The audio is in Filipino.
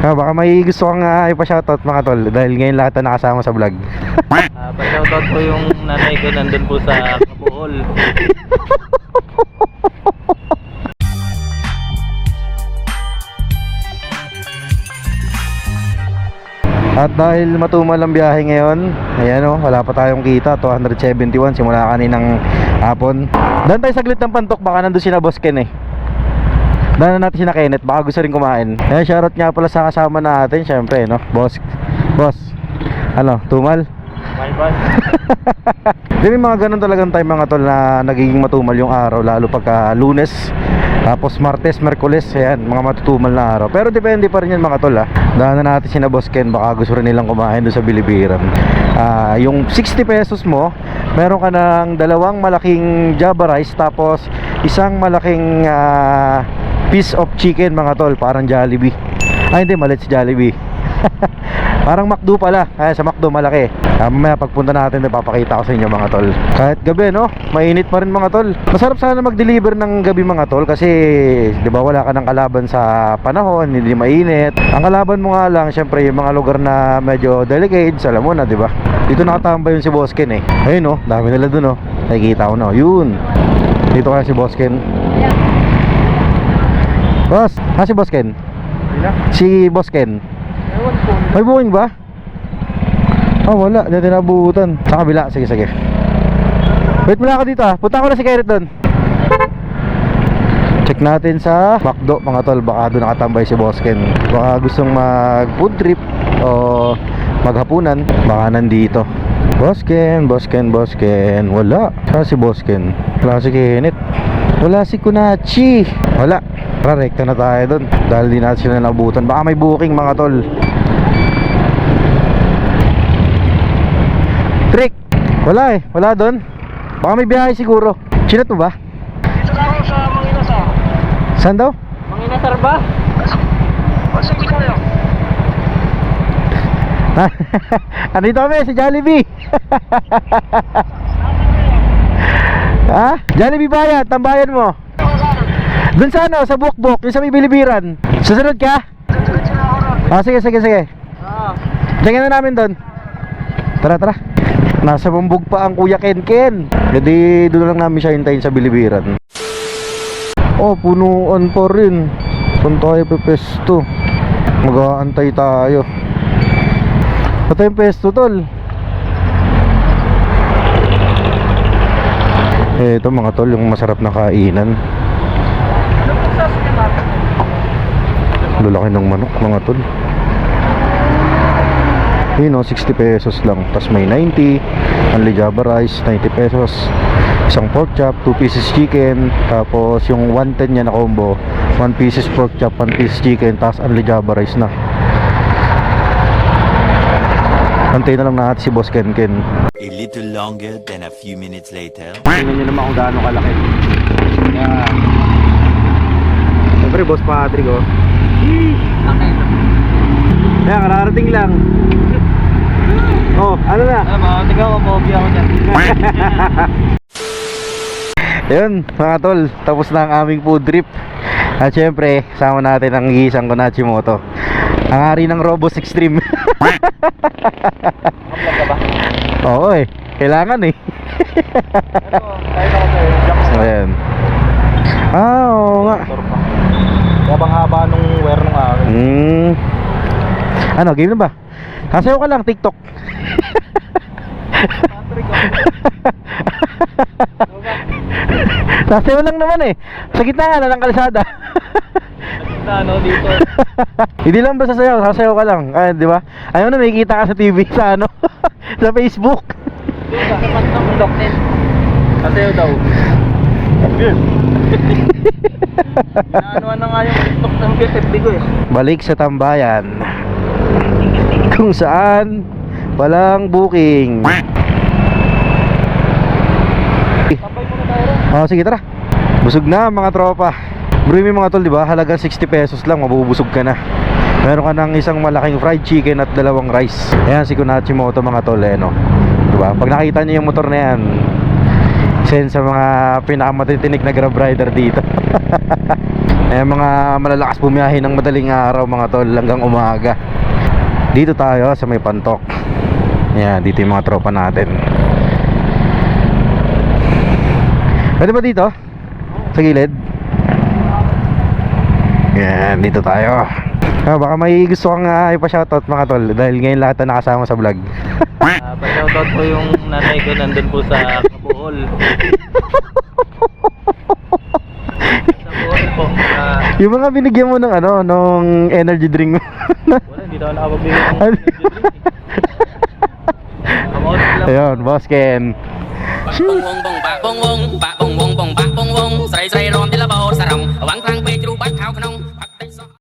Ah, baka may gusto kang uh, ipa-shoutout mga tol dahil ngayon lahat na nakasama sa vlog. Ah, pa-shoutout po yung nanay ko nandun po sa Kabuhol. At dahil matumal ang biyahe ngayon, ayan o, wala pa tayong kita, 271 simula kaninang hapon. Daan tayo saglit ng pantok, baka nandun si na Boss Ken eh. Daan natin si na Kenneth, baka gusto rin kumain. Ayan, shoutout nga pala sa kasama natin, syempre, no? Boss, boss, ano, tumal? My boss. Di may mga ganun talagang time mga tol na nagiging matumal yung araw lalo pagka lunes tapos martes, merkules, ayan, mga matutumal na araw. Pero depende pa rin yan mga tol ha. Daanan natin si na Boss Ken, baka gusto rin nilang kumain doon sa Bilibiran. Ah, yung 60 pesos mo, meron ka ng dalawang malaking Java rice tapos isang malaking ah, piece of chicken mga tol, parang Jollibee. Ay hindi, malit si Jollibee. Parang McDo pala. Ay, sa McDo malaki. Ah, mamaya pagpunta natin, ipapakita ko sa inyo mga tol. Kahit gabi, no? Mainit pa rin mga tol. Masarap sana mag-deliver ng gabi mga tol kasi 'di ba wala ka ng kalaban sa panahon, hindi mainit. Ang kalaban mo nga lang, syempre yung mga lugar na medyo delicate, alam mo na, 'di ba? Dito nakatambay yung si Boss Ken eh. Ayun no, dami nila dun oh. Nakikita ko na. Yun. Dito kaya si Boss Ken. Boss, ha si Boss Ken? Si Boss Ken. Ewan po. May buwing ba? Ah, wala. Hindi natin nabuhutan. Sa kabila. Sige, sige. Wait muna ako dito ah. Punta ko na si Kenneth doon. Check natin sa McDo mga tol. Baka doon nakatambay si Bosken. Baka gustong mag food trip o maghapunan. Baka nandito. Bosken, Bosken, Bosken. Wala. Saan si Bosken? Wala si Kenneth. Wala si Kunachi. Wala. Tara, rekta na tayo doon. Dahil di natin sila nabutan. Baka may booking mga tol. Trick! Wala eh. Wala doon. Baka may biyahe siguro. Chinat mo ba? Dito na ako sa Manginasar. Saan daw? Manginasar ba? O sige tayo. Andito kami sa Jollibee. ha? Jollibee bayad, tambayan mo. Doon sa ano, sa Bukbok, yung sa may bilibiran. Susunod ka? Ah, sige, sige, sige. Ah. Tingnan na namin doon. Tara, tara. Nasa bumbog pa ang Kuya Ken Ken. Jadi doon lang namin siya hintayin sa bilibiran. Oh, punuan pa rin. Saan tayo pepesto? Mag-aantay tayo. Ito yung pesto, tol. Eh, ito mga tol, yung masarap na kainan. Lalaki ng manok, mga tol. Yun o, 60 pesos lang. Tapos may 90, only java rice, 90 pesos. Isang pork chop, 2 pieces chicken. Tapos yung 110 niya na combo, 1 pieces pork chop, 1 piece chicken, tapos only java rice na. Antay na lang natin si Boss Ken Ken. A little longer than a few minutes later. Tingnan nyo naman kung gaano kalaki. Yan. Siyempre, Boss Patrick oh. Kaya kararating lang. Oh, ano na? Ah, mga tigaw, mamogi ako dyan. Ayun, mga tol, tapos na ang aming food trip. At syempre, kasama natin ang gisang Konachi Moto. Ang hari ng Robos Extreme. Oo eh, kailangan eh. Ayan. Ah, oo nga. Habang haba nung wear. Hmm. Ano, game na ba? Kasayo ka lang, TikTok. Sasayaw lang naman eh. Sa gitna nga na ng kalsada. Na ano dito. Hindi lang ba sasayaw, sasayaw ka lang. Ay, di ba? Ayaw na may kita ka sa TV sa ano, sa Facebook. Sa tapat ng bundok din. Kasayo daw. Inaanoan na nga yung TikTok ng FB ko eh. Balik sa tambayan. Kung saan walang booking. Oh, sige tara. Busog na mga tropa. Bro, may mga tol, di ba? Halagang 60 pesos lang, mabubusog ka na. Meron ka ng isang malaking fried chicken at dalawang rice. Ayan, si Kunachi Moto mga tol, eh, no? Di ba? Pag nakita niyo yung motor na yan, isa sa mga pinakamatitinik na grab rider dito. Eh mga malalakas bumiyahe ng madaling araw mga tol hanggang umaga. Dito tayo sa may pantok. Yan, dito yung mga tropa natin. Pwede ba dito? Sa gilid? Yan, dito tayo. Ah, baka may gusto kang uh, ipa-shoutout mga tol dahil ngayon lahat na nakasama sa vlog. Uh, pa-shoutout po yung nanay ko nandun po sa Sa po. Ah, yung mga binigyan mo ng ano, nung energy drink mo. wala, hindi na ako nakapagbigay ng energy drink. eh. Ayun, boss Ken. bong bong bong ba bong bong ba bong bong bong ba bong bong sray sray rom tila bo